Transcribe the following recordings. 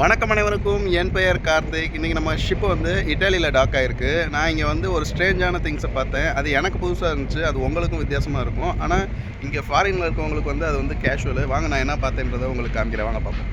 வணக்கம் அனைவருக்கும். என் பெயர் கார்த்திக். இன்றைக்கி நம்ம ஷிப்பு வந்து இட்டாலியில் டாக் ஆகிருக்கு நான் இங்கே வந்து ஒரு ஸ்ட்ரேஞ்சான திங்ஸை பார்த்தேன். அது எனக்கு புதுசாக இருந்துச்சு. அது உங்களுக்கும் வித்தியாசமாக இருக்கும். ஆனால் இங்கே ஃபாரினில் இருக்கவங்களுக்கு வந்து அது வந்து கேஷுவலு வாங்க நான் என்ன பார்த்தேன்றதை உங்களுக்கு காமிக்கிறேன். வாங்க பார்ப்போம்.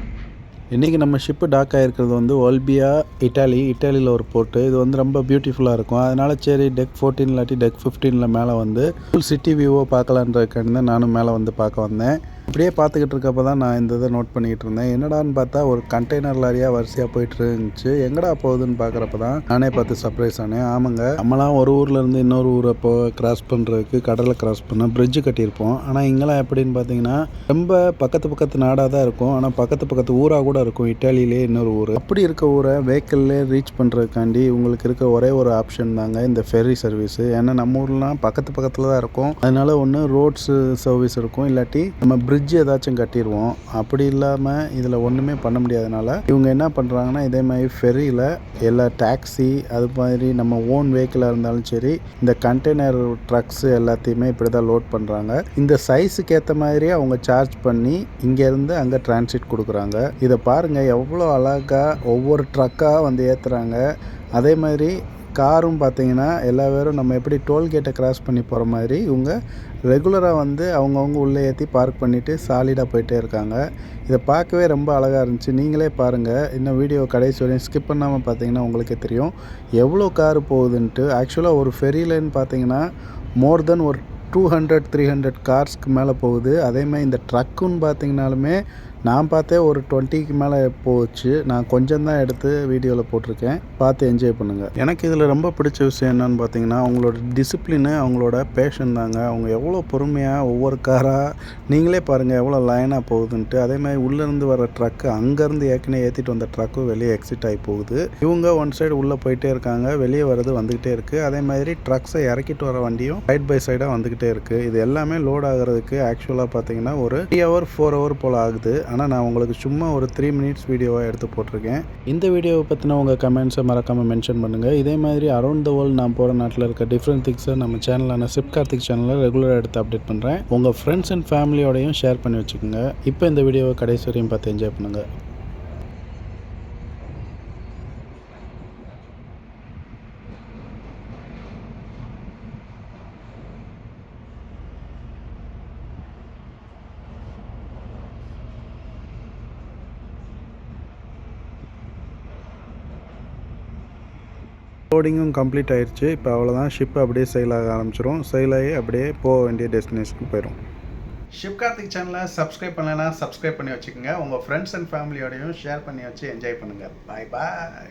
இன்றைக்கி நம்ம ஷிப்பு டாக் ஆகிருக்கிறது வந்து ஒல்பியா இட்டாலி இட்டாலியில் ஒரு போர்ட்டு இது வந்து ரொம்ப பியூட்டிஃபுல்லாக இருக்கும். அதனால் சரி டெக் ஃபோர்டீன் இல்லாட்டி டெக் ஃபிஃப்டீனில் மேலே வந்து ஃபுல் சிட்டி வியூவை பார்க்கலான்றதுக்காண்டி நானும் மேலே வந்து பார்க்க வந்தேன். இப்படியே பார்த்துக்கிட்டு இருக்கப்ப தான் நான் இந்த இதை நோட் பண்ணிக்கிட்டு இருந்தேன். என்னடான்னு பார்த்தா ஒரு கண்டெய்னர் லாரியாக வரிசையாக போயிட்டு இருந்துச்சு. எங்கடா போகுதுன்னு பார்க்குறப்ப தான் நானே பார்த்து சர்ப்ரைஸ் ஆனேன். ஆமாங்க நம்மளாம் ஒரு ஊர்லேருந்து இன்னொரு ஊரை போ கிராஸ் பண்ணுறதுக்கு கடலை கிராஸ் பண்ண பிரிட்ஜு கட்டியிருப்போம். ஆனால் இங்கெல்லாம் எப்படின்னு பார்த்தீங்கன்னா ரொம்ப பக்கத்து பக்கத்து நாடாக தான் இருக்கும். ஆனால் பக்கத்து பக்கத்து ஊராக கூட இருக்கும். இட்டாலியிலே இன்னொரு ஊர். அப்படி இருக்க ஊரை வெஹிக்கிள்லே ரீச் பண்ணுறதுக்காண்டி உங்களுக்கு இருக்க ஒரே ஒரு ஆப்ஷன் தாங்க இந்த ஃபெர்ரி சர்வீஸு ஏன்னா நம்ம ஊர்லாம் பக்கத்து பக்கத்தில் தான் இருக்கும். அதனால ஒன்று ரோட்ஸு சர்வீஸ் இருக்கும். இல்லாட்டி நம்ம பிரிட்ஜ் ஏதாச்சும் கட்டிடுவோம் அப்படி இல்லாமல் இதில் ஒன்றுமே பண்ண முடியாதனால இவங்க என்ன பண்ணுறாங்கன்னா இதே மாதிரி ஃபெரியில் எல்லா டாக்ஸி அது மாதிரி நம்ம ஓன் வெஹிக்கிளாக இருந்தாலும் சரி இந்த கண்டெய்னர் ட்ரக்ஸு எல்லாத்தையுமே இப்படி தான் லோட் பண்ணுறாங்க இந்த சைஸுக்கு ஏற்ற மாதிரி அவங்க சார்ஜ் பண்ணி இங்கேருந்து அங்கே டிரான்சிட் கொடுக்குறாங்க. இதை பாருங்கள் எவ்வளோ அழகாக ஒவ்வொரு ட்ரக்காக வந்து ஏற்றுறாங்க அதே மாதிரி காரும் பார்த்தீங்கன்னா எல்லா பேரும் நம்ம எப்படி டோல்கேட்டை கிராஸ் பண்ணி போகிற மாதிரி இவங்க ரெகுலராக வந்து அவங்கவுங்க உள்ளே ஏற்றி பார்க் பண்ணிவிட்டு சாலிடாக போயிட்டே இருக்காங்க. இதை பார்க்கவே ரொம்ப அழகாக இருந்துச்சு. நீங்களே பாருங்கள் இன்னும் வீடியோ கடைசி வரையும் ஸ்கிப் பண்ணாமல் பார்த்தீங்கன்னா உங்களுக்கே தெரியும். எவ்வளோ கார் போகுதுன்ட்டு. ஆக்சுவலாக ஒரு ஃபெரியிலன்னு பார்த்தீங்கன்னா மோர் தென் ஒரு டூ ஹண்ட்ரட் த்ரீ ஹண்ட்ரட் கார்ஸ்க்கு மேலே போகுது. அதேமாதிரி இந்த ட்ரக்குன்னு பார்த்தீங்கனாலுமே நான் பார்த்தேன் ஒரு டுவெண்ட்டிக்கு மேலே போச்சு. நான் கொஞ்சம் தான் எடுத்து வீடியோவில் போட்டிருக்கேன். பார்த்து என்ஜாய் பண்ணுங்கள் எனக்கு இதில் ரொம்ப பிடிச்ச விஷயம் என்னன்னு பார்த்தீங்கன்னா அவங்களோட டிசிப்ளினு அவங்களோட பேஷன் தாங்க. அவங்க எவ்வளோ பொறுமையாக ஒவ்வொரு காராக நீங்களே பாருங்கள் எவ்வளோ லைனாக போகுதுன்ட்டு. அதே மாதிரி உள்ளேருந்து வர ட்ரக்கு அங்கேருந்து ஏற்கனவே ஏற்றிட்டு வந்த ட்ரக்கும் வெளியே எக்ஸிட் ஆகி போகுது. இவங்க ஒன் சைடு உள்ளே போயிட்டே இருக்காங்க. வெளியே வர்றது வந்துக்கிட்டே இருக்குது அதே மாதிரி ட்ரக்ஸை இறக்கிட்டு வர வண்டியும் சைட் பை சைடாக வந்துக்கிட்டே இருக்குது இது எல்லாமே லோட் ஆகிறதுக்கு ஆக்சுவலாக பார்த்தீங்கன்னா ஒரு த்ரீ ஹவர் ஃபோர் ஹவர் போல் ஆகுது. ஆனால் நான் உங்களுக்கு சும்மா ஒரு த்ரீ மினிட்ஸ் வீடியோவாக எடுத்து போட்டிருக்கேன். இந்த வீடியோவை பற்றின உங்கள் கமெண்ட்ஸை மறக்காமல் மென்ஷன் பண்ணுங்கள் இதே மாதிரி அரௌண்ட் த வேர்ல்டு நான் போகிற நாட்டில் இருக்க டிஃப்ரெண்ட் திங்ஸை நம்ம சேனலான சிப் கார்த்திக் சேனலில் ரெகுலராக எடுத்து அப்டேட் பண்ணுறேன் உங்கள் ஃப்ரெண்ட்ஸ் அண்ட் ஃபேமிலியோடையும் ஷேர் பண்ணி வச்சுக்கோங்க. இப்போ இந்த வீடியோவை கடைசி வரையும் பார்த்து என்ஜாய் பண்ணுங்கள் லோடிங்கும் கம்ப்ளீட் ஆயிடுச்சு இப்போ அவ்வளோதான் ஷிப் அப்படியே செயல் ஆக ஆரம்பிச்சிடும் செயல் ஆகி அப்படியே போக வேண்டிய டெஸ்டினேஷனுக்கு போயிடும் ஷிப் கார்த்திக் சேனலை சப்ஸ்கிரைப் பண்ணலைன்னா சப்ஸ்கிரைப் பண்ணி வச்சுக்கோங்க. உங்கள் ஃப்ரெண்ட்ஸ் அண்ட் ஃபேமிலியோடையும் ஷேர் பண்ணி வச்சு என்ஜாய் பண்ணுங்கள் பாய் பாய்